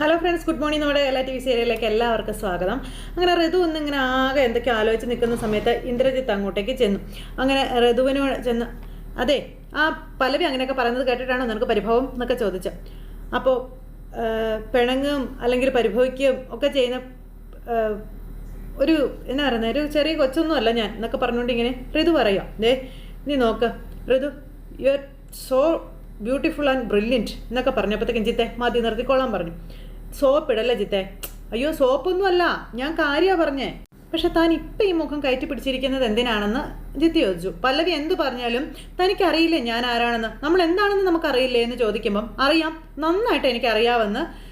Hello friends good morning നമ്മുടെ എല്ലാ T V സീരിയലിലേക്ക് എല്ലാവർക്കും സ്വാഗതം. അങ്ങനെ ഋതു ഒന്ന് ഇങ്ങനെ ആകെ എന്തൊക്കെ ആലോചിച്ച് നിൽക്കുന്ന സമയത്ത് ഇന്ദ്രജിത്ത് അങ്ങോട്ടേക്ക് ചെന്നു. അങ്ങനെ ഋതുവിനോട് ചെന്ന് അതെ ആ പലരും അങ്ങനെയൊക്കെ പറയുന്നത് കേട്ടിട്ടാണോ നിനക്ക് പരിഭവം? എന്നൊക്കെ ചോദിച്ചു. അപ്പോൾ പിണങ്ങും അല്ലെങ്കിൽ പരിഭവിക്കുകയും ഒക്കെ ചെയ്യുന്ന ഒരു എന്നാ പറയുന്നത് ഒരു ചെറിയ കൊച്ചൊന്നുമല്ല ഞാൻ എന്നൊക്കെ പറഞ്ഞുകൊണ്ട് ഇങ്ങനെ ഋതു പറയാം ദേ നീ നോക്ക് Ritu you are so beautiful and brilliant എന്നൊക്കെ പറഞ്ഞപ്പോഴത്തേക്കും ജിത്തെ മതി നിർത്തിക്കോളാൻ പറഞ്ഞു. സോപ്പ് ഇടല്ലേ ജിത്തെ? അയ്യോ സോപ്പൊന്നും അല്ല ഞാൻ കാര്യമാണ് പറഞ്ഞേ. പക്ഷെ താൻ ഇപ്പം ഈ മുഖം കയറ്റി പിടിച്ചിരിക്കുന്നത് എന്തിനാണെന്ന് ജിത്തി ചോദിച്ചു. പല്ലവി എന്തു പറഞ്ഞാലും തനിക്കറിയില്ലേ ഞാൻ ആരാണെന്ന്. നമ്മൾ എന്താണെന്ന് നമുക്കറിയില്ലേ എന്ന് ചോദിക്കുമ്പം അറിയാം. നന്നായിട്ട് എനിക്കറിയാമെന്ന്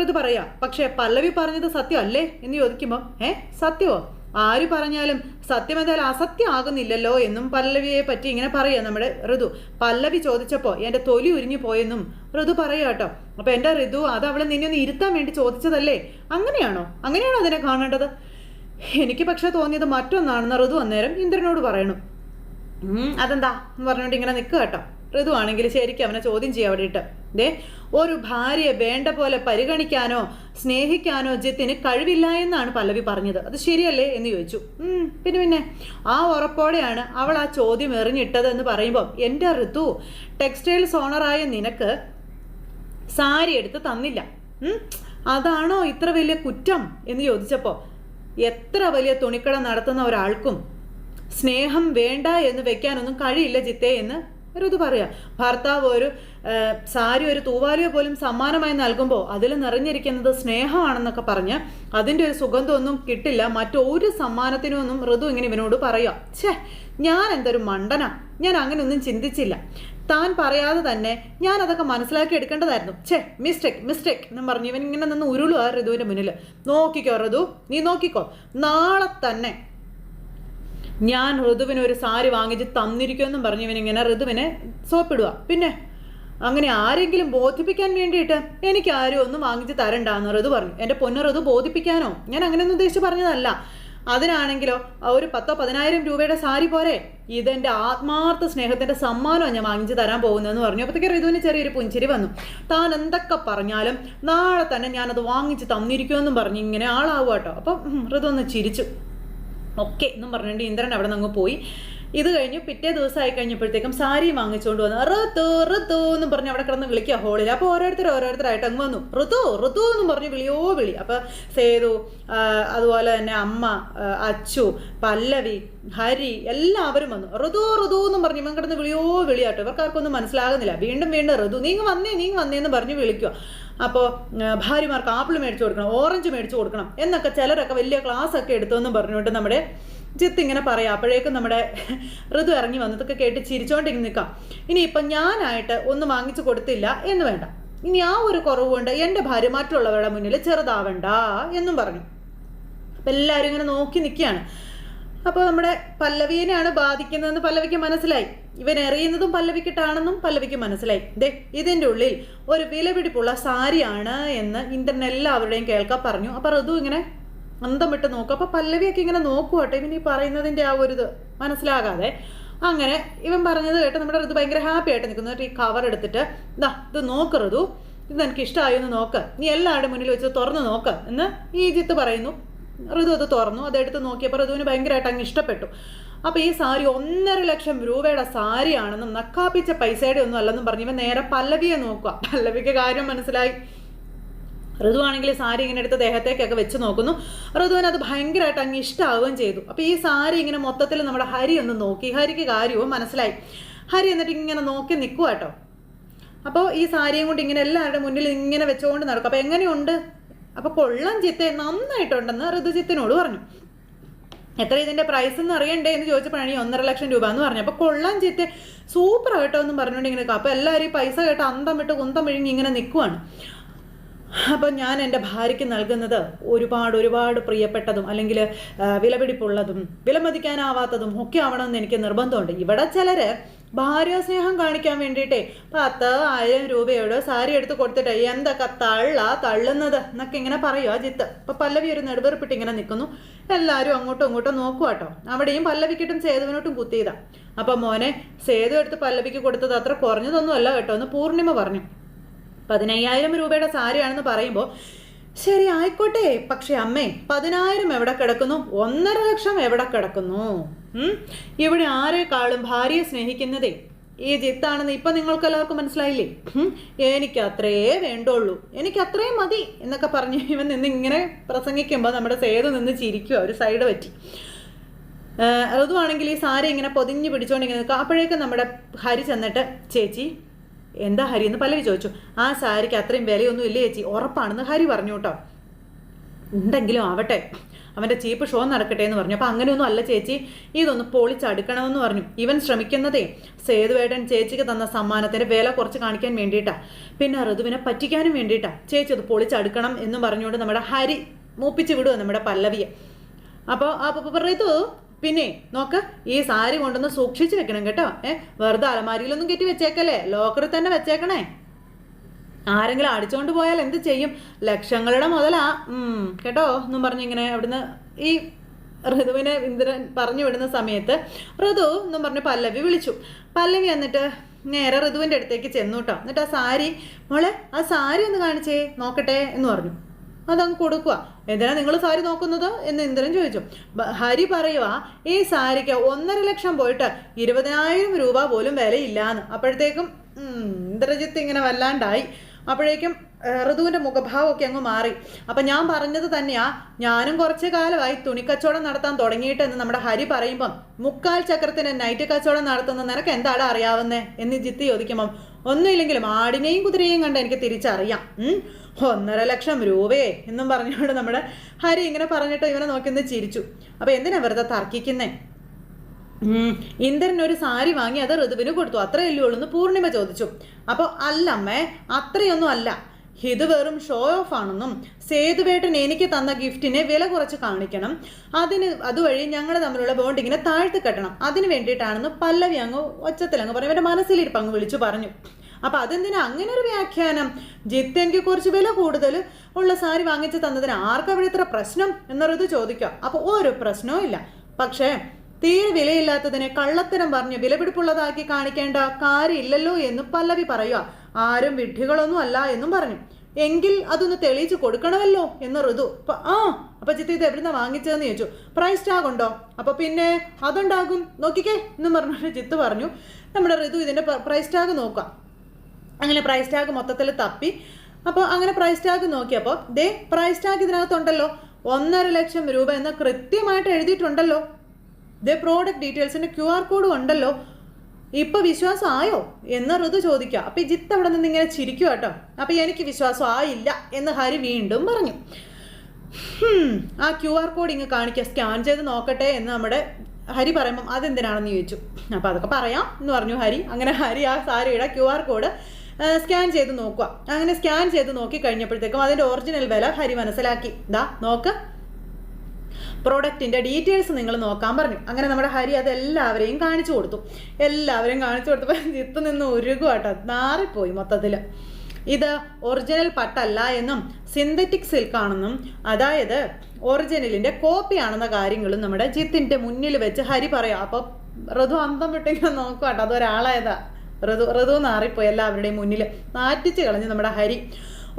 ഋതു പറയാം. പക്ഷേ പല്ലവി പറഞ്ഞത് സത്യമല്ലേ എന്ന് ചോദിക്കുമ്പം ഏ സത്യമോ? ആര് പറഞ്ഞാലും സത്യം എന്തായാലും അസത്യമാകുന്നില്ലല്ലോ എന്നും പല്ലവിയെ പറ്റി ഇങ്ങനെ പറയാം നമ്മുടെ ഋതു. പല്ലവി ചോദിച്ചപ്പോൾ എന്റെ തൊലി ഉരിഞ്ഞു പോയെന്നും ഋതു പറയുക കേട്ടോ. അപ്പോൾ എന്റെ ഋതു അത് അവളെ നിന്നെ ഒന്ന് ഇരുത്താൻ വേണ്ടി ചോദിച്ചതല്ലേ? അങ്ങനെയാണോ? അങ്ങനെയാണോ അതിനെ കാണേണ്ടത്? എനിക്ക് പക്ഷേ തോന്നിയത് മറ്റൊന്നാണെന്ന് ഋതു അന്നേരം ഇന്ദ്രനോട് പറയണം. അതെന്താ? എന്ന് പറഞ്ഞുകൊണ്ട് ഇങ്ങനെ നിൽക്കുക കേട്ടോ. ഋതു ആണെങ്കിൽ ശരിക്കും അവനെ ചോദ്യം ചെയ്യാം അവിടെ ഇട്ട്. ദേ ഒരു ഭാര്യയെ വേണ്ട പോലെ പരിഗണിക്കാനോ സ്നേഹിക്കാനോ ജിത്തിന് കഴിവില്ല എന്നാണ് പല്ലവി പറഞ്ഞത്. അത് ശരിയല്ലേ എന്ന് ചോദിച്ചു. പിന്നെ പിന്നെ. ആ ഉറപ്പോടെയാണ് അവൾ ആ ചോദ്യം എറിഞ്ഞിട്ടത് എന്ന് പറയുമ്പോൾ എന്റെ ഋതു ടെക്സ്റ്റൈൽസ് ഓണറായ നിനക്ക് സാരി എടുത്ത് തന്നില്ല. അതാണോ ഇത്ര വലിയ കുറ്റം എന്ന് ചോദിച്ചപ്പോൾ എത്ര വലിയ തുണിക്കട നടത്തുന്ന ഒരാൾക്കും സ്നേഹം വേണ്ട എന്ന് വെക്കാനൊന്നും കഴിയില്ല ജിത്തേ എന്ന് ഋതു പറയാം. ഭർത്താവ് ഒരു സാരി ഒരു തൂവാലിയോ പോലും സമ്മാനമായി നൽകുമ്പോൾ അതിൽ നിറഞ്ഞിരിക്കുന്നത് സ്നേഹമാണെന്നൊക്കെ പറഞ്ഞ് അതിന്റെ ഒരു സുഗന്ധമൊന്നും കിട്ടില്ല. മറ്റൊരു സമ്മാനത്തിനൊന്നും ഋതു ഇങ്ങനെ ഇവനോട് പറയാം ഛേ ഞാൻ എന്തൊരു മണ്ടന. ഞാൻ അങ്ങനെയൊന്നും ചിന്തിച്ചില്ല. താൻ പറയാതെ തന്നെ ഞാൻ അതൊക്കെ മനസ്സിലാക്കി എടുക്കേണ്ടതായിരുന്നു. ഛേ മിസ്റ്റേക്ക് മിസ്റ്റേക്ക് എന്നും പറഞ്ഞു ഇവൻ ഇങ്ങനെ നിന്ന് ഉരുളുക ഋതുവിന്റെ മുന്നിൽ. നോക്കിക്കോ ഋതു നീ നോക്കിക്കോ. നാളെ തന്നെ ഞാൻ ഋതുവിന് ഒരു സാരി വാങ്ങിച്ച് തന്നിരിക്കുമെന്നും പറഞ്ഞു ഇവനിങ്ങനെ ഋതുവിനെ സോപ്പിടുക. പിന്നെ അങ്ങനെ ആരെങ്കിലും ബോധിപ്പിക്കാൻ വേണ്ടിയിട്ട് എനിക്ക് ആരും ഒന്നും വാങ്ങിച്ച് തരണ്ടെന്ന് ഋതു പറഞ്ഞു. എന്റെ പൊന്ന ഋതു ബോധിപ്പിക്കാനോ? ഞാൻ അങ്ങനെയൊന്നും ഉദ്ദേശിച്ച് പറഞ്ഞതല്ല. അതിനാണെങ്കിലോ ഒരു പത്തോ പതിനായിരം രൂപയുടെ സാരി പോരെ. ഇതെന്റെ ആത്മാർത്ഥ സ്നേഹത്തിന്റെ സമ്മാനമാണ് ഞാൻ വാങ്ങിച്ച് തരാൻ പോകുന്നതെന്ന് പറഞ്ഞു. അപ്പോഴത്തേക്ക് ഋതുവിന് ചെറിയൊരു പുഞ്ചിരി വന്നു. താൻ എന്തൊക്കെ പറഞ്ഞാലും നാളെ തന്നെ ഞാനത് വാങ്ങിച്ച് തന്നിരിക്കുമെന്നും പറഞ്ഞ് ഇങ്ങനെ ആളാവുക കേട്ടോ. അപ്പം ഋതു ഒന്ന് ചിരിച്ചു. ഓക്കെ എന്നും പറഞ്ഞുകൊണ്ട് ഇന്ദ്രൻ അവിടെ നിന്ന് പോയി. ഇത് കഴിഞ്ഞു. പിറ്റേ ദിവസമായി കഴിഞ്ഞപ്പോഴത്തേക്കും സാരി വാങ്ങിച്ചുകൊണ്ട് വന്നു ഋതു ഋതു എന്ന് പറഞ്ഞ് അവിടെ കിടന്ന് വിളിക്കുക ഹോളിൽ അപ്പോൾ ഓരോരുത്തർ ഓരോരുത്തരായിട്ട് അങ്ങ് വന്നു. ഋതു ഋതു എന്ന് പറഞ്ഞ് വിളിയോ വിളി. അപ്പോൾ സേതു അതുപോലെ തന്നെ അമ്മ അച്ചു പല്ലവി ഹരി എല്ലാവരും വന്നു. ഋതു ഋതു എന്നും പറഞ്ഞ് ഇവൻ കിടന്ന് വിളിയോ വിളിയാട്ടോ. ഇവർക്ക് ആർക്കൊന്നും മനസ്സിലാകുന്നില്ല. വീണ്ടും വീണ്ടും ഋതു നീങ്ങ് വന്നേ നീങ്ങ് വന്നേ എന്ന് പറഞ്ഞ് വിളിക്കുക. അപ്പോൾ ഭാര്യമാർക്ക് ആപ്പിൾ മേടിച്ചു കൊടുക്കണം ഓറഞ്ച് മേടിച്ചു കൊടുക്കണം എന്നൊക്കെ ചിലരൊക്കെ വലിയ ക്ലാസ് ഒക്കെ എടുത്തെന്നും പറഞ്ഞുകൊണ്ട് നമ്മുടെ ചിത്ത് ഇങ്ങനെ പറയാം. അപ്പോഴേക്കും നമ്മുടെ ഋതു ഇറങ്ങി വന്നതൊക്കെ കേട്ട് ചിരിച്ചോണ്ടിങ്ങനെ നിൽക്കാം ഇനിയിപ്പം ഞാനായിട്ട് ഒന്നും വാങ്ങിച്ചു കൊടുത്തില്ല എന്ന് വേണ്ട. ഇനി ആ ഒരു കുറവ് കൊണ്ട് എന്റെ ഭാര്യ മറ്റുള്ളവരുടെ മുന്നിൽ ചെറുതാവണ്ട എന്നും പറഞ്ഞു. അപ്പം എല്ലാവരും ഇങ്ങനെ നോക്കി നിൽക്കുകയാണ് അപ്പോൾ നമ്മുടെ പല്ലവീനെയാണ് ബാധിക്കുന്നതെന്ന് പല്ലവിക്ക് മനസ്സിലായി. ഇവൻ എറിയുന്നതും പല്ലവിക്കിട്ടാണെന്നും പല്ലവിക്ക് മനസ്സിലായി. ദേ ഇതിന്റെ ഉള്ളിൽ ഒരു വിലപിടിപ്പുള്ള സാരിയാണ് എന്ന് ഇന്ദ്രൻ എല്ലാവരുടെയും കേൾക്കാൻ പറഞ്ഞു. അപ്പോൾ ഋതു ഇങ്ങനെ അന്തം വിട്ട് നോക്കും. അപ്പോൾ പല്ലവിയൊക്കെ ഇങ്ങനെ നോക്കുവട്ടെ ഇവൻ ഈ പറയുന്നതിന്റെ ആ ഒരു ഇത് മനസ്സിലാകാതെ. അങ്ങനെ ഇവൻ പറഞ്ഞത് കേട്ട് നമ്മുടെ ഋതു ഭയങ്കര ഹാപ്പി ആയിട്ട് നിൽക്കുന്നു. ഈ കവർ എടുത്തിട്ട് ദാ ഇത് നോക്ക് ഋതു ഇത് എനിക്ക് ഇഷ്ടമായോ എന്ന് നോക്ക്. നീ എല്ലാവരുടെ മുന്നിൽ വെച്ച് തുറന്ന് നോക്ക്. എന്ന് ഈ ജിത്ത് പറയുന്നു. ഋതു അത് തുറന്നു. അതെടുത്ത് നോക്കിയപ്പോൾ ഋതുവിന് ഭയങ്കരമായിട്ട് അങ്ങ് ഇഷ്ടപ്പെട്ടു. അപ്പോൾ ഈ സാരി ഒന്നര ലക്ഷം രൂപയുടെ സാരിയാണെന്നും നക്കാപ്പിച്ച പൈസയുടെ ഒന്നും അല്ലെന്നും പറഞ്ഞ് ഇവ നേരെ പല്ലവിയെ നോക്കുക പല്ലവിക്ക് കാര്യം മനസ്സിലായി. ഋതുവാണെങ്കിൽ സാരി ഇങ്ങനെ എടുത്ത് ദേഹത്തേക്കൊക്കെ വെച്ച് നോക്കുന്നു. ഋതുവിന് അത് ഭയങ്കരമായിട്ട് അങ്ങ് ഇഷ്ടമാവുകയും ചെയ്തു. അപ്പോൾ ഈ സാരി ഇങ്ങനെ മൊത്തത്തിൽ നമ്മുടെ ഹരി ഒന്ന് നോക്കി. ഹരിക്ക് കാര്യവും മനസ്സിലായി. ഹരി എന്നിട്ട് ഇങ്ങനെ നോക്കി നിൽക്കുക കേട്ടോ. അപ്പോൾ ഈ സാരിയും കൊണ്ട് ഇങ്ങനെ എല്ലാവരുടെ മുന്നിൽ ഇങ്ങനെ വെച്ചുകൊണ്ട് നടക്കും. അപ്പോൾ എങ്ങനെയുണ്ട്? അപ്പോൾ കൊള്ളം ചിത്തെ നന്നായിട്ടുണ്ടെന്ന് ഋതുചിത്തിനോട് പറഞ്ഞു. എത്ര ഇതിന്റെ പ്രൈസ് എന്ന് അറിയണ്ടേ എന്ന് ചോദിച്ചപ്പോഴാണ് ഈ ഒന്നര ലക്ഷം രൂപ എന്ന് പറഞ്ഞു അപ്പോൾ കൊള്ളാൻ ചിത്തെ. സൂപ്പർ കേട്ടോ എന്ന് പറഞ്ഞുകൊണ്ട് ഇങ്ങനെ അപ്പോൾ എല്ലാവരും ഈ പൈസ കേട്ട് അന്തം വിട്ട് കുന്തം വിഴുങ്ങി ഇങ്ങനെ നിൽക്കുവാണ്. അപ്പം ഞാൻ എന്റെ ഭാര്യയ്ക്ക് നൽകുന്നത് ഒരുപാട് ഒരുപാട് പ്രിയപ്പെട്ടതും അല്ലെങ്കിൽ വിലപിടിപ്പുള്ളതും വിലമതിക്കാനാവാത്തതും ഒക്കെ ആവണമെന്ന് എനിക്ക് നിർബന്ധമുണ്ട്. ഇവിടെ ചിലർ ഭാര്യ സ്നേഹം കാണിക്കാൻ വേണ്ടിയിട്ടേ പത്ത് ആയിരം രൂപയോട് സാരി എടുത്ത് കൊടുത്തിട്ട് എന്തൊക്കെ തള്ള തള്ളുന്നത് എന്നൊക്കെ ഇങ്ങനെ പറയുക ജിത്ത് അപ്പം പല്ലവി ഒരു നെടുവേർപ്പിട്ട് ഇങ്ങനെ നിൽക്കുന്നു. എല്ലാവരും അങ്ങോട്ടും ഇങ്ങോട്ടും നോക്കുക കേട്ടോ അവിടെയും പല്ലവിക്കിട്ടും സേതുവിനോട്ടും കുത്തിയതാ. അപ്പം മോനെ സേതു എടുത്ത് പല്ലവിക്ക് കൊടുത്തത് അത്ര കുറഞ്ഞതൊന്നും അല്ല കേട്ടോ എന്ന് പൂർണിമ പറഞ്ഞു. പതിനയ്യായിരം രൂപയുടെ സാരിയാണെന്ന് പറയുമ്പോൾ ശരി ആയിക്കോട്ടെ പക്ഷെ അമ്മേ പതിനായിരം എവിടെ കിടക്കുന്നു? ഒന്നര ലക്ഷം എവിടെ കിടക്കുന്നു? ഇവിടെ ആരെക്കാളും ഭാര്യയെ സ്നേഹിക്കുന്നതേ ഈ ജിത്താണെന്ന് ഇപ്പം നിങ്ങൾക്ക് എല്ലാവർക്കും മനസ്സിലായില്ലേ? എനിക്ക് അത്രേ വേണ്ടുള്ളൂ. എനിക്ക് അത്രയും മതി എന്നൊക്കെ പറഞ്ഞ് ഇവൻ നിന്ന് ഇങ്ങനെ പ്രസംഗിക്കുമ്പോൾ നമ്മുടെ സേതു നിന്ന് ചിരിക്കുക ഒരു സൈഡ് പറ്റി. അതുവാണെങ്കിൽ ഈ സാരി ഇങ്ങനെ പൊതിഞ്ഞ് പിടിച്ചുകൊണ്ടിങ്ങനെ നിൽക്കുക അപ്പോഴേക്കും നമ്മുടെ ഹരി ചെന്നിട്ട് ചേച്ചി എന്താ ഹരി? എന്ന് പലരും ചോദിച്ചു. ആ സാരിക്ക് അത്രയും വിലയൊന്നും ഇല്ലേ ചേച്ചി? ഉറപ്പാണെന്ന് ഹരി പറഞ്ഞു കേട്ടോ. എന്തെങ്കിലും ആവട്ടെ. അവന്റെ ചീപ്പ് ഷോ നടക്കട്ടെ എന്ന് പറഞ്ഞു. അപ്പോൾ അങ്ങനെയൊന്നും അല്ല ചേച്ചി. ഇതൊന്ന് പൊളിച്ചടുക്കണമെന്ന് പറഞ്ഞു. ഇവൻ ശ്രമിക്കുന്നതേ സേതുവേട്ടൻ ചേച്ചിക്ക് തന്ന സമ്മാനത്തിന്റെ വില കുറച്ച് കാണിക്കാൻ വേണ്ടിയിട്ടാ. പിന്നെ ഋതുവിനെ പറ്റിക്കാനും വേണ്ടിയിട്ടാണ് ചേച്ചി അത് പൊളിച്ചടുക്കണം എന്ന് പറഞ്ഞുകൊണ്ട് നമ്മുടെ ഹരി മൂപ്പിച്ച് വിടുക നമ്മുടെ പല്ലവിയെ. അപ്പോൾ ആ ഋതു പിന്നെ നോക്ക് ഈ സാരി കൊണ്ടൊന്ന് സൂക്ഷിച്ച് വെക്കണം കേട്ടോ. ഏഹ് വെറുതെ അലമാരിയിലൊന്നും കെട്ടി വെച്ചേക്കല്ലേ? ലോക്കറിൽ തന്നെ വെച്ചേക്കണേ. ആരെങ്കിലും അടിച്ചോണ്ട് പോയാൽ എന്ത് ചെയ്യും? ലക്ഷങ്ങളുടെ മുതലാ. കേട്ടോ? എന്നും പറഞ്ഞിങ്ങനെ അവിടുന്ന് ഈ ഋതുവിനെ ഇന്ദ്രൻ പറഞ്ഞു വിടുന്ന സമയത്ത് ഋതു എന്നും പറഞ്ഞ് പല്ലവി വിളിച്ചു. പല്ലവി എന്നിട്ട് നേരെ ഋതുവിന്റെ അടുത്തേക്ക് ചെന്നു കേട്ടോ എന്നിട്ട് ആ സാരി മോളെ ആ സാരി ഒന്ന് കാണിച്ചേ നോക്കട്ടെ എന്ന് പറഞ്ഞു. അതങ്ങ് കൊടുക്കുക എന്തിനാ നിങ്ങൾ സാരി നോക്കുന്നത്? എന്ന് ഇന്ദ്രൻ ചോദിച്ചു. ഹരി പറയുക ഈ സാരിക്ക് ഒന്നര ലക്ഷം പോയിട്ട് ഇരുപതിനായിരം രൂപ പോലും വിലയില്ലാന്ന്. അപ്പോഴത്തേക്കും ഇന്ദ്രജിത്ത് ഇങ്ങനെ വല്ലാണ്ടായി. അപ്പോഴേക്കും ഋതുവിന്റെ മുഖഭാവമൊക്കെ അങ്ങ് മാറി. അപ്പം ഞാൻ പറഞ്ഞത് തന്നെയാ ഞാനും കുറച്ച് കാലമായി തുണിക്കച്ചവടം നടത്താൻ തുടങ്ങിയിട്ട് എന്ന് നമ്മുടെ ഹരി പറയുമ്പം മുക്കാൽ ചക്രത്തിന് നൈറ്റ് കച്ചവടം നടത്തുന്ന നിനക്ക് എന്താണ് അറിയാവുന്നേ? എന്ന് ജിത്തി ചോദിക്കുമ്പം ഒന്നുമില്ലെങ്കിലും ആടിനെയും കുതിരയെയും കണ്ട് എനിക്ക് തിരിച്ചറിയാം. ഒന്നര ലക്ഷം രൂപയെ എന്നും പറഞ്ഞുകൊണ്ട് നമ്മുടെ ഹരി ഇങ്ങനെ പറഞ്ഞിട്ട് ഇവനെ നോക്കി ഒന്ന് ചിരിച്ചു. അപ്പം എന്തിനാണ് വെറുതെ തർക്കിക്കുന്നേ? ഇന്ദ്രൻ ഒരു സാരി വാങ്ങി അത് ഋതുവിന് കൊടുത്തു. അത്രയല്ലേ ഉള്ളൂ എന്ന് പൂർണിമ ചോദിച്ചു. അപ്പോൾ അല്ലമ്മേ അത്രയൊന്നും അല്ല. ഇത് വെറും ഷോ ഓഫ് ആണെന്നും സേതുവേട്ടൻ എനിക്ക് തന്ന ഗിഫ്റ്റിനെ വില കുറച്ച് കാണിക്കണം. അതിന് അതുവഴി ഞങ്ങൾ തമ്മിലുള്ള ബോണ്ടിങ്ങിനെ താഴ്ത്തി കെട്ടണം. അതിന് വേണ്ടിയിട്ടാണെന്ന് പല്ലവി അങ്ങ് ഒച്ചത്തിൽ അങ്ങ് പറഞ്ഞു. എന്റെ മനസ്സിലിരിപ്പ് അങ്ങ് വിളിച്ചു പറഞ്ഞു. അപ്പൊ അതെന്തിനാ? അങ്ങനെ ഒരു വ്യാഖ്യാനം. ജിത്ത് എനിക്ക് കുറച്ച് വില കൂടുതൽ ഉള്ള സാരി വാങ്ങിച്ചു തന്നതിന് ആർക്കവിടെ ഇത്ര പ്രശ്നം? എന്നൊരിത് ചോദിക്കാം അപ്പോൾ ഒരു പ്രശ്നവും ഇല്ല. പക്ഷേ തീരെ വിലയില്ലാത്തതിനെ കള്ളത്തരം പറഞ്ഞ് വിലപിടിപ്പുള്ളതാക്കി കാണിക്കേണ്ട കാര്യമില്ലല്ലോ എന്നും പല്ലവി പറയുക. ആരും വിഡ്ഢികളൊന്നും അല്ല എന്നും പറഞ്ഞു. എങ്കിൽ അതൊന്ന് തെളിയിച്ചു കൊടുക്കണമല്ലോ എന്ന് ഋതു. ആ അപ്പൊ ചിത്തി ഇത് എവിടുന്ന വാങ്ങിച്ചതെന്ന് ചോദിച്ചു. പ്രൈസ് ടാഗ് ഉണ്ടോ? അപ്പൊ പിന്നെ അതുണ്ടാകും. നോക്കിക്കേ എന്ന് പറഞ്ഞു ചിത്ത് പറഞ്ഞു. നമ്മുടെ ഋതു ഇതിന്റെ പ്രൈസ് ടാഗ് നോക്കാം അങ്ങനെ പ്രൈസ് ടാഗ് മൊത്തത്തിൽ തപ്പി. അപ്പോൾ അങ്ങനെ പ്രൈസ് ടാഗ് നോക്കിയപ്പോൾ ദേ പ്രൈസ് ടാഗ് ഇതിനകത്തുണ്ടല്ലോ. ഒന്നര ലക്ഷം രൂപ എന്ന് കൃത്യമായിട്ട് എഴുതിയിട്ടുണ്ടല്ലോ. ദേ പ്രോഡക്റ്റ് ഡീറ്റെയിൽസിന്റെ ക്യു ആർ കോഡും ഉണ്ടല്ലോ. ഇപ്പൊ വിശ്വാസം ആയോ എന്ന ഋതു ചോദിക്കുക അപ്പോൾ ജിത്ത് അവിടെ നിന്ന് ഇങ്ങനെ ചിരിക്കുക കേട്ടോ. അപ്പൊ എനിക്ക് വിശ്വാസം ആയില്ല എന്ന് ഹരി വീണ്ടും പറഞ്ഞു. ആ ക്യു ആർ കോഡ് ഇങ്ങ് കാണിക്കുക സ്കാൻ ചെയ്ത് നോക്കട്ടെ എന്ന് നമ്മുടെ ഹരി പറയുമ്പം അതെന്തിനാണെന്ന് ചോദിച്ചു. അപ്പോൾ അതൊക്കെ പറയാം എന്ന് പറഞ്ഞു ഹരി. അങ്ങനെ ഹരി ആ സാരിയുടെ ക്യു ആർ കോഡ് സ്കാൻ ചെയ്ത് നോക്കുക അങ്ങനെ സ്കാൻ ചെയ്ത് നോക്കി കഴിഞ്ഞപ്പോഴത്തേക്കും അതിന്റെ ഒറിജിനൽ വില ഹരി മനസ്സിലാക്കി. ദാ നോക്ക്. പ്രോഡക്റ്റിന്റെ ഡീറ്റെയിൽസ് നിങ്ങൾ നോക്കാൻ പറഞ്ഞു. അങ്ങനെ നമ്മുടെ ഹരി അത് എല്ലാവരെയും കാണിച്ചു കൊടുത്തു. എല്ലാവരെയും കാണിച്ചു കൊടുത്തപ്പോൾ ചിത്ത് നിന്ന് ഉരുകുവാട്ടോ നാറിപ്പോയി മൊത്തത്തിൽ ഇത് ഒറിജിനൽ പട്ടല്ല എന്നും സിന്തറ്റിക് സിൽക്കാണെന്നും അതായത് ഒറിജിനലിന്റെ കോപ്പിയാണെന്ന കാര്യങ്ങളും നമ്മുടെ ജിത്തിന്റെ മുന്നിൽ വെച്ച് ഹരി പറയാം. അപ്പോൾ ഋതു അന്തം വിട്ടിങ്ങനെ നോക്കുവാട്ടോ അതൊരാളായതാ ഋതു ഋതു നാറിപ്പോയി എല്ലാവരുടെയും മുന്നിൽ നാറ്റിച്ച് കളഞ്ഞു നമ്മുടെ ഹരി.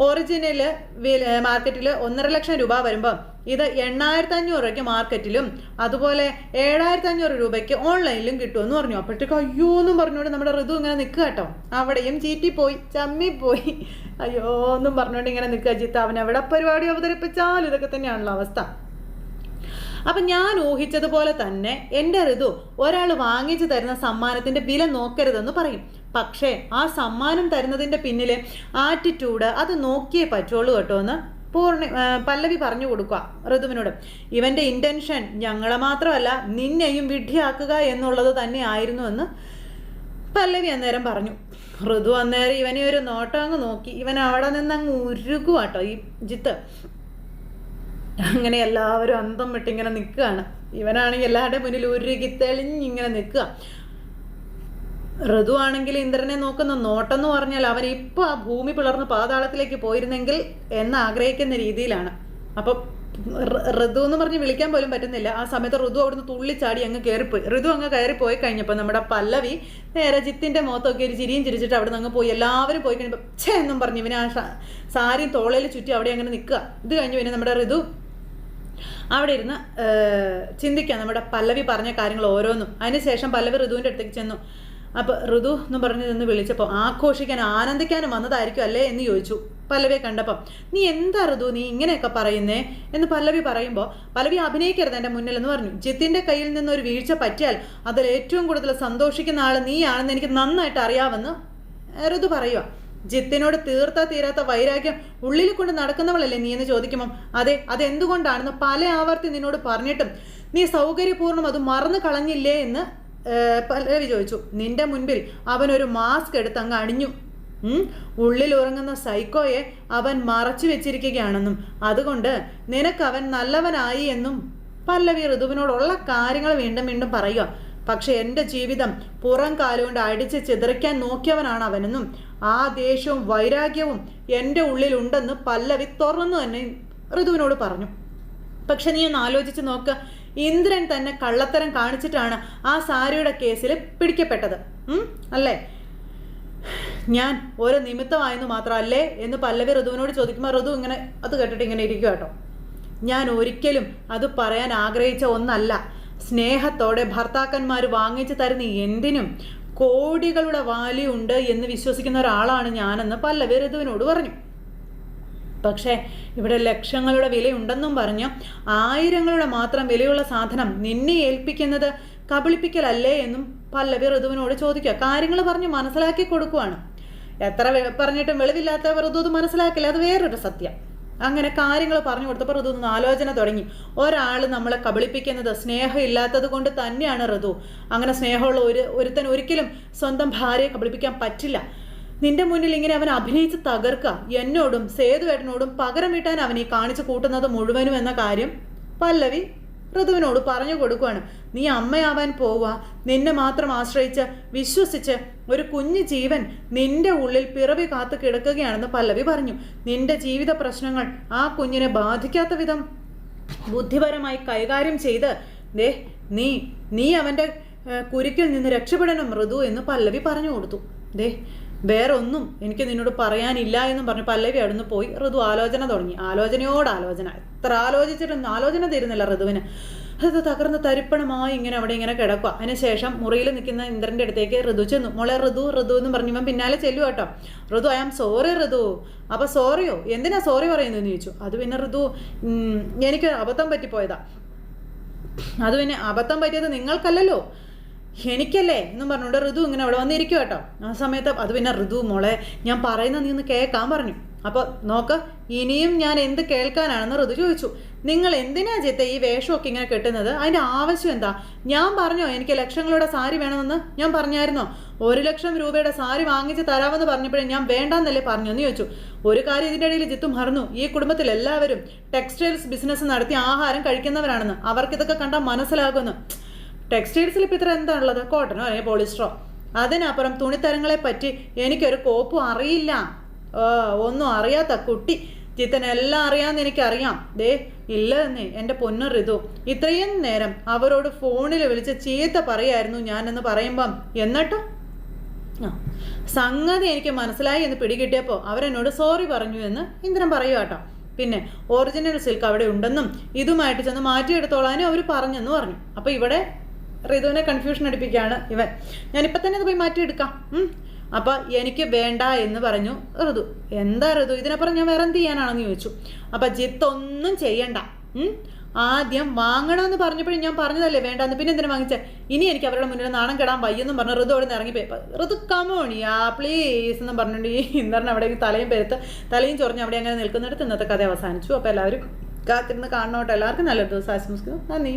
ഒറിജിനൽ മാർക്കറ്റിൽ ഒന്നര ലക്ഷം രൂപ വരുമ്പോൾ ഇത് എണ്ണായിരത്തി അഞ്ഞൂറ് രൂപയ്ക്ക് മാർക്കറ്റിലും അതുപോലെ ഏഴായിരത്തി അഞ്ഞൂറ് രൂപയ്ക്ക് ഓൺലൈനിലും കിട്ടുമെന്ന് പറഞ്ഞു. അപ്പോഴത്തേക്ക് അയ്യോ എന്നും പറഞ്ഞുകൊണ്ട് നമ്മുടെ ഋതു ഇങ്ങനെ നിൽക്കുക കേട്ടോ. അവിടെയും ചീറ്റി പോയി ചമ്മി പോയി. അയ്യോ എന്നും പറഞ്ഞുകൊണ്ട് ഇങ്ങനെ നിൽക്കുക ജിത്ത് അവൻ എവിടെ പരിപാടി അവതരിപ്പിച്ചാലും ഇതൊക്കെ തന്നെയാണല്ലോ അവസ്ഥ. അപ്പം ഞാൻ ഊഹിച്ചതുപോലെ തന്നെ എന്റെ ഋതു ഒരാൾ വാങ്ങിച്ചു തരുന്ന സമ്മാനത്തിന്റെ വില നോക്കരുതെന്ന് പറയും. പക്ഷേ ആ സമ്മാനം തരുന്നതിന്റെ പിന്നിലെ ആറ്റിറ്റ്യൂഡ് അത് നോക്കിയേ പറ്റുള്ളൂ കേട്ടോ എന്ന് പൂർണ പല്ലവി പറഞ്ഞു കൊടുക്കുക ഋതുവിനോട്. ഇവന്റെ ഇന്റൻഷൻ ഞങ്ങളെ മാത്രമല്ല നിന്നെയും വിഡ്ഢിയാക്കുക എന്നുള്ളത് തന്നെ ആയിരുന്നു എന്ന് പല്ലവി അന്നേരം പറഞ്ഞു. ഋതു അന്നേരം ഇവനെ ഒരു നോട്ടം അങ്ങ് നോക്കി. ഇവൻ അവിടെ നിന്ന് അങ്ങ് ഉരുകുവാട്ടോ ഈ ജിത്ത്. അങ്ങനെ എല്ലാവരും അന്തം വിട്ടിങ്ങനെ നിൽക്കുകയാണ്. ഇവനാണെങ്കിൽ എല്ലാവരുടെയും മുന്നിൽ ഉരുകി തെളിഞ്ഞിങ്ങനെ നിൽക്കുക. ഋതു ആണെങ്കിൽ ഇന്ദ്രനെ നോക്കുന്ന നോട്ടം എന്ന് പറഞ്ഞാൽ അവൻ ഇപ്പോൾ ആ ഭൂമി പിളർന്ന് പാതാളത്തിലേക്ക് പോയിരുന്നെങ്കിൽ എന്ന് ആഗ്രഹിക്കുന്ന രീതിയിലാണ്. അപ്പം ഋതു എന്ന് പറഞ്ഞ് വിളിക്കാൻ പോലും പറ്റുന്നില്ല. ആ സമയത്ത് ഋതു അവിടുന്ന് തുള്ളിച്ചാടി അങ്ങ് കയറിപ്പോയി ഋതു അങ്ങ് കയറി പോയി കഴിഞ്ഞപ്പോൾ നമ്മുടെ പല്ലവി നേരെ ജിത്തിന്റെ മുഖത്തൊക്കെ ഒരു ചിരിയും ചിരിച്ചിട്ട് അവിടെ നിന്ന് അങ്ങ് പോയി. എല്ലാവരും പോയി കഴിഞ്ഞപ്പോൾ ഛേ എന്നും പറഞ്ഞു പിന്നെ ആ സാരി തോളയിൽ ചുറ്റി അവിടെ അങ്ങനെ നിൽക്കുക. ഇത് കഴിഞ്ഞ് പിന്നെ നമ്മുടെ ഋതു അവിടെ ഇരുന്ന് ചിന്തിക്കാം നമ്മുടെ പല്ലവി പറഞ്ഞ കാര്യങ്ങൾ ഓരോന്നും. അതിനുശേഷം പല്ലവി ഋതുവിന്റെ അടുത്തേക്ക് ചെന്നു. അപ്പോൾ ഋതു എന്ന് പറഞ്ഞ് നിന്ന് വിളിച്ചപ്പോൾ ആഘോഷിക്കാൻ ആനന്ദിക്കാനും വന്നതായിരിക്കും അല്ലേ? എന്ന് ചോദിച്ചു പല്ലവിയെ കണ്ടപ്പം. നീ എന്താ ഋതു? നീ ഇങ്ങനെയൊക്കെ പറയുന്നേ? എന്ന് പല്ലവി പറയുമ്പോൾ പല്ലവി അഭിനയിക്കരുത് എന്റെ മുന്നിൽ എന്ന് പറഞ്ഞു. ജിത്തിന്റെ കയ്യിൽ നിന്ന് ഒരു വീഴ്ച പറ്റിയാൽ അതിൽ ഏറ്റവും കൂടുതൽ സന്തോഷിക്കുന്ന ആൾ നീയാണെന്ന് എനിക്ക് നന്നായിട്ട് അറിയാമെന്ന് ഋതു പറയുക ജിത്തിനോട് തീർത്താ തീരാത്ത വൈരാഗ്യം ഉള്ളിൽ കൊണ്ട് നടക്കുന്നവളല്ലേ നീ? എന്ന് ചോദിക്കുമ്പം അതെ അതെന്തുകൊണ്ടാണെന്ന് പല ആവർത്തി നിന്നോട് പറഞ്ഞിട്ടും നീ സൗകര്യപൂർണം അത് മറന്നു കളഞ്ഞില്ലേ? എന്ന് പല്ലവി ചോദിച്ചു. നിന്റെ മുൻപിൽ അവൻ ഒരു മാസ്ക് എടുത്ത് അങ്ങ് അണിഞ്ഞു. ഉള്ളിൽ ഉറങ്ങുന്ന സൈക്കോയെ അവൻ മറച്ചു വെച്ചിരിക്കുകയാണെന്നും അതുകൊണ്ട് നിനക്ക് അവൻ നല്ലവനായി എന്നും പല്ലവി ഋതുവിനോടുള്ള കാര്യങ്ങൾ വീണ്ടും വീണ്ടും പറയുക. പക്ഷെ എന്റെ ജീവിതം പുറം കാലുകൊണ്ട് അടിച്ച് ചിതറിക്കാൻ നോക്കിയവനാണ് അവനെന്നും ആ ദേഷ്യവും വൈരാഗ്യവും എന്റെ ഉള്ളിലുണ്ടെന്ന് പല്ലവി തുറന്നു തന്നെ ഋതുവിനോട് പറഞ്ഞു. പക്ഷെ നീ ഒന്ന് ആലോചിച്ച് നോക്ക്. ഇന്ദ്രൻ തന്നെ കള്ളത്തരം കാണിച്ചിട്ടാണ് ആ സാരിയുടെ കേസിൽ പിടിക്കപ്പെട്ടത്? അല്ലേ? ഞാൻ ഒരു നിമിത്തമായെന്ന് മാത്രമല്ലേ? എന്ന് പല്ലവി ഋതുവിനോട് ചോദിക്കുമ്പോൾ ഋതു ഇങ്ങനെ അത് കേട്ടിട്ട് ഇങ്ങനെ ഇരിക്കുക കേട്ടോ. ഞാൻ ഒരിക്കലും അത് പറയാൻ ആഗ്രഹിച്ച ഒന്നല്ല. സ്നേഹത്തോടെ ഭർത്താക്കന്മാർ വാങ്ങിച്ചു തരുന്ന എന്തിനും കോടികളുടെ വാല്യൂ ഉണ്ട് എന്ന് വിശ്വസിക്കുന്ന ഒരാളാണ് ഞാനെന്ന് പല്ലവി ഋതുവിനോട് പറഞ്ഞു. പക്ഷേ ഇവിടെ ലക്ഷങ്ങളുടെ വിലയുണ്ടെന്നും പറഞ്ഞ്. ആയിരങ്ങളുടെ മാത്രം വിലയുള്ള സാധനം നിന്നെ ഏൽപ്പിക്കുന്നത് കബളിപ്പിക്കലല്ലേ എന്നും പല്ലവി ഋതുവിനോട് ചോദിക്കുക. കാര്യങ്ങൾ പറഞ്ഞ് മനസ്സിലാക്കി കൊടുക്കുവാണ്. എത്ര പറഞ്ഞിട്ടും വെളിവില്ലാത്ത ഋതു അത് മനസ്സിലാക്കില്ല. അത് വേറൊരു സത്യം. അങ്ങനെ കാര്യങ്ങൾ പറഞ്ഞു കൊടുത്തപ്പോൾ ഋതു ഒന്ന് ആലോചന തുടങ്ങി. ഒരാൾ നമ്മളെ കബളിപ്പിക്കുന്നത് സ്നേഹം ഇല്ലാത്തത് കൊണ്ട് തന്നെയാണ് ഋതു. അങ്ങനെ സ്നേഹമുള്ള ഒരു ഒരുത്തൻ ഒരിക്കലും സ്വന്തം ഭാര്യയെ കബളിപ്പിക്കാൻ പറ്റില്ല. നിന്റെ മുന്നിൽ ഇങ്ങനെ അവൻ അഭിനയിച്ച് തകർക്ക എന്നോടും സേതുവേട്ടനോടും പകരം വീട്ടാൻ അവൻ ഈ കാണിച്ചു കൂട്ടുന്നത് മുഴുവനും എന്ന കാര്യം പല്ലവി ഋതുവിനോട് പറഞ്ഞു കൊടുക്കുകയാണ് നീ അമ്മയാവാൻ പോവുക. നിന്നെ മാത്രം ആശ്രയിച്ച് വിശ്വസിച്ച് ഒരു കുഞ്ഞു ജീവൻ നിന്റെ ഉള്ളിൽ പിറവി കാത്തു കിടക്കുകയാണെന്ന് പല്ലവി പറഞ്ഞു. നിന്റെ ജീവിത പ്രശ്നങ്ങൾ ആ കുഞ്ഞിനെ ബാധിക്കാത്ത വിധം ബുദ്ധിപരമായി കൈകാര്യം ചെയ്ത് ദേ നീ നീ അവന്റെ കുരുക്കിൽ നിന്ന് രക്ഷപ്പെടണം മൃദു എന്ന് പല്ലവി പറഞ്ഞു കൊടുത്തു. ദേ വേറെ ഒന്നും എനിക്ക് നിന്നോട് പറയാനില്ല എന്നും പറഞ്ഞ് പല്ലവി അവിടുന്ന് പോയി ഋതു ആലോചന തുടങ്ങി. ആലോചനയോട് ആലോചന. എത്ര ആലോചിച്ചിട്ടൊന്നും ആലോചന തരുന്നില്ല ഋതുവിന്. അത് തകർന്ന് തരിപ്പണമായി ഇങ്ങനെ അവിടെ ഇങ്ങനെ കിടക്കുക. അതിനുശേഷം മുറിയിൽ നിൽക്കുന്ന ഇന്ദ്രന്റെ അടുത്തേക്ക് ഋതു ചെന്നു. മോളെ ഋതു ഋതു എന്ന് പറഞ്ഞു ഇവൻ പിന്നാലെ ചെല്ലു കേട്ടോ Ritu I am sorry Ritu. അപ്പോൾ സോറിയോ? എന്തിനാ സോറി പറയുന്നതെന്ന് ചോദിച്ചു. അത് പിന്നെ ഋതു എനിക്ക് അബദ്ധം പറ്റിപ്പോയതാ. അത് പിന്നെ അബദ്ധം പറ്റിയത് നിങ്ങൾക്കല്ലല്ലോ. എനിക്കല്ലേ എന്നും പറഞ്ഞുകൊണ്ട് ഋതു ഇങ്ങനെ അവിടെ വന്നിരിക്കും കേട്ടോ. ആ സമയത്ത് അത് പിന്നെ ഋതു മോളെ ഞാൻ പറയുന്നത് നീ ഒന്ന് കേൾക്കാൻ പറഞ്ഞു. അപ്പോൾ നോക്ക് ഇനിയും ഞാൻ എന്ത് കേൾക്കാനാണെന്ന് ഋതു ചോദിച്ചു. നിങ്ങൾ എന്തിനാ ജിത്തെ ഈ വേഷമൊക്കെ ഇങ്ങനെ കെട്ടുന്നത്? അതിന്റെ ആവശ്യം എന്താ? ഞാൻ പറഞ്ഞോ എനിക്ക് ലക്ഷങ്ങളുടെ സാരി വേണമെന്ന്? ഞാൻ പറഞ്ഞായിരുന്നോ? ഒരു ലക്ഷം രൂപയുടെ സാരി വാങ്ങിച്ച് തരാമെന്ന് പറഞ്ഞപ്പോഴേ ഞാൻ വേണ്ടാന്നല്ലേ പറഞ്ഞു എന്ന് ചോദിച്ചു. ഒരു കാര്യം ഇതിന്റെ ഇടയിൽ ജിത്തു മറന്നു. ഈ കുടുംബത്തിൽ എല്ലാവരും ടെക്സ്റ്റൈൽസ് ബിസിനസ് നടത്തി ആഹാരം കഴിക്കുന്നവരാണെന്ന്. അവർക്കിതൊക്കെ കണ്ടാൽ മനസ്സിലാകുന്നു ടെക്സ്റ്റൈൽസിൽ ഇപ്പം ഇത്ര എന്താണുള്ളത്? കോട്ടനോ അല്ലെങ്കിൽ പോളിസ്റ്ററോ. അതിനപ്പുറം തുണിത്തരങ്ങളെ പറ്റി എനിക്കൊരു കോപ്പും അറിയില്ല. ഒന്നും അറിയാത്ത കുട്ടി. ചിത്തൻ എല്ലാം അറിയാമെന്ന് എനിക്കറിയാം. ദേ ഇല്ല തന്നെ എന്റെ പൊന്നു ഋതു ഇത്രയും നേരം അവരോട് ഫോണിൽ വിളിച്ച് ചീത്ത പറയായിരുന്നു ഞാനെന്ന് പറയുമ്പം. എന്നിട്ടോ? സംഗതി എനിക്ക് മനസ്സിലായി എന്ന് പിടികിട്ടിയപ്പോൾ അവരെന്നോട് സോറി പറഞ്ഞു എന്ന് ഇന്ദ്രൻ പറയുക കേട്ടോ. പിന്നെ ഒറിജിനൽ സിൽക്ക് അവിടെ ഉണ്ടെന്നും ഇതുമായിട്ട് ചെന്ന് മാറ്റിയെടുത്തോളാനും അവർ പറഞ്ഞെന്ന് പറഞ്ഞു. അപ്പോൾ ഇവിടെ ഋതുവിനെ കൺഫ്യൂഷൻ അടിപ്പിക്കുകയാണ് ഇവൻ. ഞാനിപ്പോൾ തന്നെ അത് പോയി മാറ്റിയെടുക്കാം. അപ്പോൾ എനിക്ക് വേണ്ട എന്ന് പറഞ്ഞു ഋതു എന്താ ഋതു ഇതിനപ്പുറം ഞാൻ വേറെ എന്ത് ചെയ്യാനാണെന്ന് ചോദിച്ചു. അപ്പോൾ ജിത്ത് ഒന്നും ചെയ്യണ്ട. ആദ്യം വാങ്ങണമെന്ന് പറഞ്ഞപ്പോഴും ഞാൻ പറഞ്ഞതല്ലേ വേണ്ടെന്ന്. പിന്നെ എന്തിനു വാങ്ങിച്ച? ഇനി എനിക്ക് അവരുടെ മുന്നിൽ നാണം കെടാൻ വയ്യെന്നും പറഞ്ഞു ഋതു അവിടെ നിന്ന് ഇറങ്ങിപ്പോയി ഋതു കമോണിയാ പ്ലീസ് എന്നും പറഞ്ഞിട്ട് ഈ ഇന്ദ്രൻ അവിടെ തലയും പെരുത്ത് തലയും ചൊറിഞ്ഞ് അവിടെ അങ്ങനെ നിൽക്കുന്നിടത്ത് ഇന്നത്തെ കഥ അവസാനിച്ചു. അപ്പോൾ എല്ലാവരും കാത്തിരുന്ന് കാണണോട്ടെ. എല്ലാവർക്കും നല്ലൊരു ദിവസം. ആശംസിക്കുന്നു. നന്ദി.